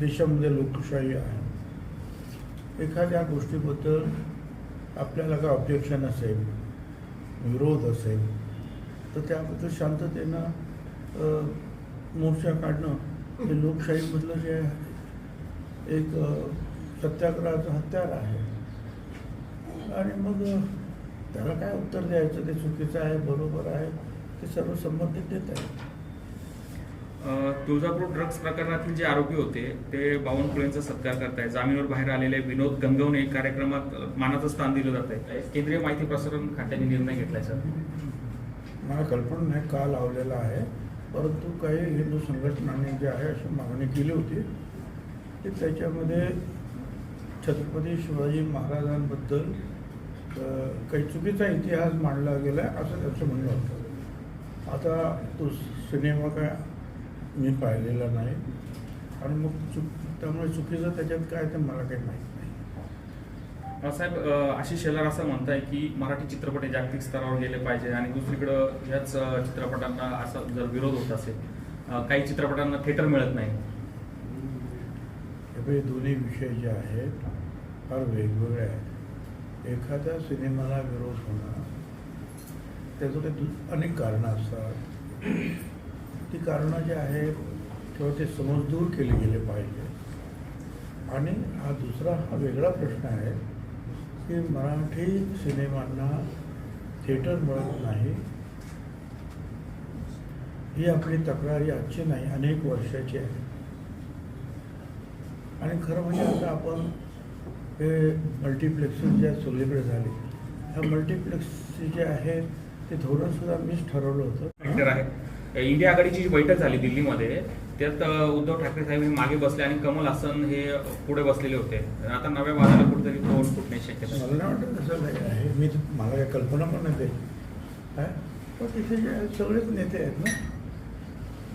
देशामध्ये लोकशाही आहे. एखाद्या गोष्टीबद्दल आपल्याला काय ऑब्जेक्शन असेल विरोध असेल तर त्याबद्दल शांततेनं मोर्चा काढणं हे लोकशाहीमधलं जे एक सत्याग्रहाचं हत्यार आहे. आणि मग त्याला काय उत्तर द्यायचं? ते चुकीचं आहे बरोबर आहे ते सर्व संबंधित देत आहेत. तुळजापूर ड्रग्ज प्रकरणातील जे आरोपी होते ते बावनकुळेंचा सत्कार करताय जामीनवर बाहेर आलेले विनोद गंगवणे कार्यक्रमात मानाचं स्थान दिलं जात आहे केंद्रीय माहिती प्रसारण खात्याने निर्णय घेतलाय सर. मला कल्पना नाही का लावलेला आहे परंतु काही हिंदू संघटनांनी जे आहे अशी मागणी केली होती की त्याच्यामध्ये छत्रपती शिवाजी महाराजांबद्दल काही चुकीचा इतिहास मांडला गेला आहे असं त्याचं म्हणणं होतं. आता तो सिनेमा काय मी पाहिलेला नाही. आणि मग चुक त्यामुळे चुकीचं त्याच्यात काय ते मला काही माहीत नाही. साहेब आशिष शेलार असं म्हणताय की मराठी चित्रपट हे जागतिक स्तरावर गेले पाहिजे आणि दुसरीकडं याच अ, चित्रपटांना असा जर विरोध होत असेल काही चित्रपटांना थिएटर मिळत नाही. हे दोन्ही विषय जे आहेत फार वेगवेगळे आहेत. एखाद्या सिनेमाला विरोध होणं त्याचं काही अनेक कारणं असतात. ती कारणं जी आहेत किंवा ते समजदूर केले गेले पाहिजे. आणि हा दुसरा हा वेगळा प्रश्न आहे की मराठी सिनेमांना थिएटर मिळत नाही. ही आपली तक्रारी आजची नाही अनेक वर्षाची आहे. आणि खरं म्हणजे आता आपण हे मल्टिप्लेक्सेस ज्या सगळीकडे झाले ह्या मल्टिप्लेक्स जे आहे ते धोरणसुद्धा मीच ठरवलं होतं. आहे इंडिया आघाडीची जी बैठक झाली दिल्लीमध्ये त्यात उद्धव ठाकरे साहेब हे मागे बसले आणि कमल हसन हे पुढे बसलेले होते. आता नव्या वादाला कुठेतरी तोंड फुटण्याची शक्यता मला नाही वाटत तसं नाही आहे. मी मला काही कल्पना पण नाही काय पण तिथे सगळेच नेते आहेत ना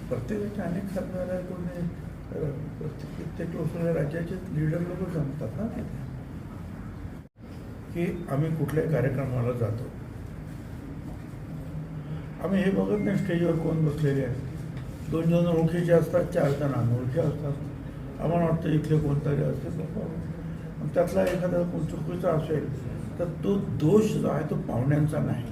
प्रत्येकाच्या अनेक सरकार कोणी प्रत्येक प्रत्येक लोकसभा राज्याचे लिडर लोक सांगतात ना तिथे. की आम्ही कुठल्याही कार्यक्रमाला जातो. आम्ही हे बघत नाही स्टेजवर कोण बसलेले आहेत. दोन जण ओळखीचे असतात चार जण अनोळखी असतात. आम्हाला वाटतं इथले कोणतरी असते त्यातला एखादा कोण चुकीचा असेल तर तो दोष जो आहे तो पाहुण्यांचा नाही.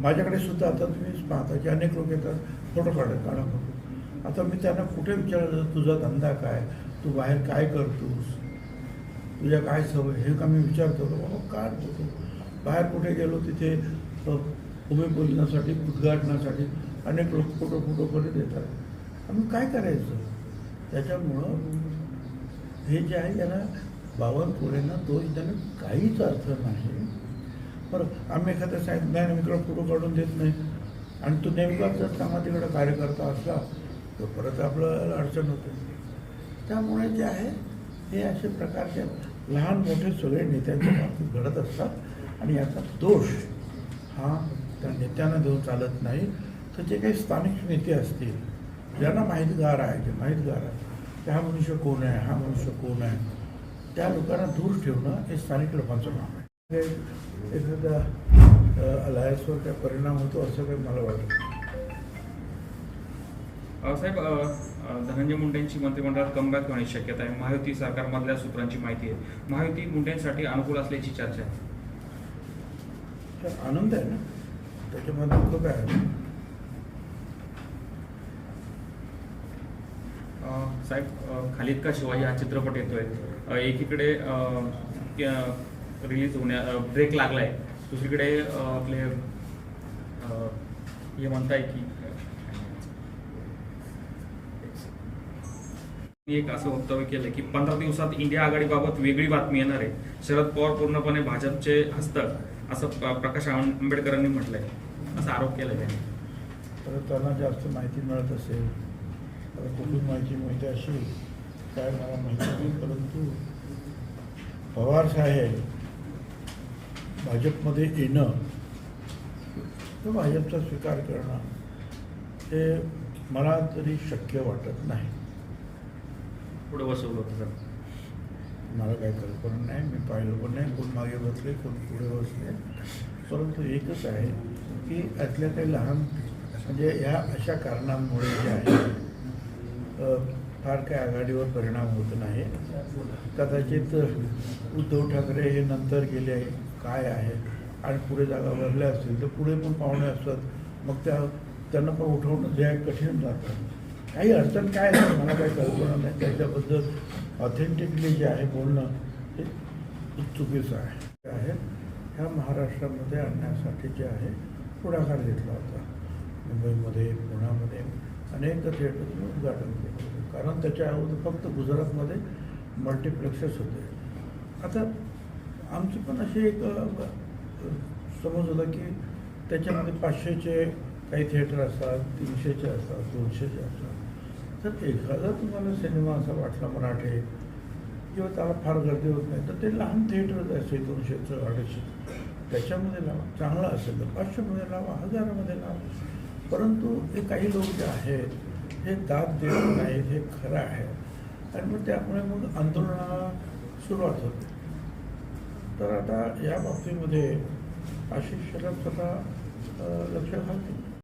माझ्याकडे सुद्धा आता तुम्ही पाहता की अनेक लोक येतात फोटो काढत काढा फोटो आता मी त्यांना कुठे विचारलं तुझा धंदा काय? तू बाहेर काय करतोस? तुझ्या काय सवय? हे का मी विचारतो बाबा काढतो बाहेर कुठे गेलो तिथे अ, बोलण्यासाठी उद्घाटनासाठी अनेक लोक फोटो फोटो करत येतात आम्ही काय करायचं? त्याच्यामुळं हे जे आहे याला बावनकुळेंना दोष देणं काहीच अर्थ नाही. बरं आम्ही एखाद्या साहेब नाही ना फोटो काढून देत नाही. आणि तो नेमका जर समाजाकडे कार्यकर्ता असला तर परत आपल्याला अडचण होते. त्यामुळे जे आहे हे असे प्रकारचे लहान मोठे सगळे नेत्यांच्या बाबतीत घडत असतात. आणि याचा दोष हा त्या नेत्यांना देऊन चालत नाही तर जे काही स्थानिक नेते असतील ज्यांना माहितगार आहे जे माहितगार आहे की हा मनुष्य कोण आहे हा मनुष्य कोण आहे त्या लोकांना दूर ठेवणं हे स्थानिक लोकांचं काम आहे. हे एखाद्या अलायन्सवर काय परिणाम होतो असं काही मला वाटत साहेब धनंजय मुंडेंची मंत्रिमंडळात कमबॅक होण्याची शक्यता आहे. महायुती सरकारमधल्या सूत्रांची माहिती आहे. महायुती मुंडेंसाठी अनुकूल असल्याची चर्चा आहे. तर आनंद आहे ना? त्याच्यामध्ये दुःख काय आहे? साहेब खालिद का शिवाजी हा चित्रपट येतोय. एकीकडे रिलीज होण्या ब्रेक लागलाय. दुसरीकडे आपले हे म्हणताय की एक असं वक्तव्य केलं की पंधरा दिवसात इंडिया आघाडीबाबत वेगळी बातमी येणार आहे. शरद पवार पूर्णपणे भाजपचे हस्तक. असं प्रकाश आंबेडकरांनी म्हटलंय. असा आरोप केलाय त्यांनी. तर त्यांना जास्त माहिती मिळत असेल तर कुठून माहिती मिळते अशी काय मला माहिती नाही परंतु पवार साहेब भाजपमध्ये येणं किंवा भाजपचा स्वीकार करणं हे मला तरी शक्य वाटत नाही. पुढे बसवलं होतं सर. मला काही कल्पना नाही मी पाहिलं पण नाही कोण मागे बसले कोण पुढे बसले. परंतु एकच आहे की यातल्या काही लहान म्हणजे ह्या अशा कारणांमुळे जे आहे फार काही आघाडीवर परिणाम होत नाही. कदाचित उद्धव ठाकरे हे नंतर गेले काय आहे आणि पुढे जागा भरल्या असतील तर पुढे पण पाहुणे असतात. मग त्या त्यांना पण उठवणं जे आहे कठीण जातं. काही अडचण काय नाही मला काही कल्पना नाही. त्याच्याबद्दल ऑथेंटिकली जे आहे बोलणं हे चुकीचं आहे. आहे ह्या महाराष्ट्रामध्ये आणण्यासाठी जे आहे पुढाकार घेतला होता. मुंबईमध्ये पुण्यामध्ये अनेक थिएटरचं उद्घाटन केलं होतं. कारण त्याच्या अगोदर फक्त गुजरातमध्ये मल्टिप्लेक्सेस होते. आता आमची पण अशी एक समज होता की त्याच्यामध्ये पाचशेचे काही थिएटर असतात तीनशेचे असतात दोनशेचे असतात. तर एखादा तुम्हाला सिनेमा असा वाटला मराठी किंवा त्याला फार गर्दी होत नाही तर ते लहान थिएटरच असेल दोनशेचं अडीचशे त्याच्यामध्ये लावा. चांगलं असेल तर पाचशेमध्ये लावा हजारामध्ये लावा. परंतु हे काही लोक जे आहेत हे दाद देत नाहीत हे खरं आहे. आणि मग त्यामुळे मग आंदोलनाला सुरुवात होते. तर आता या बाबतीमध्ये आशिष शरद स्वतः लक्ष घालतील.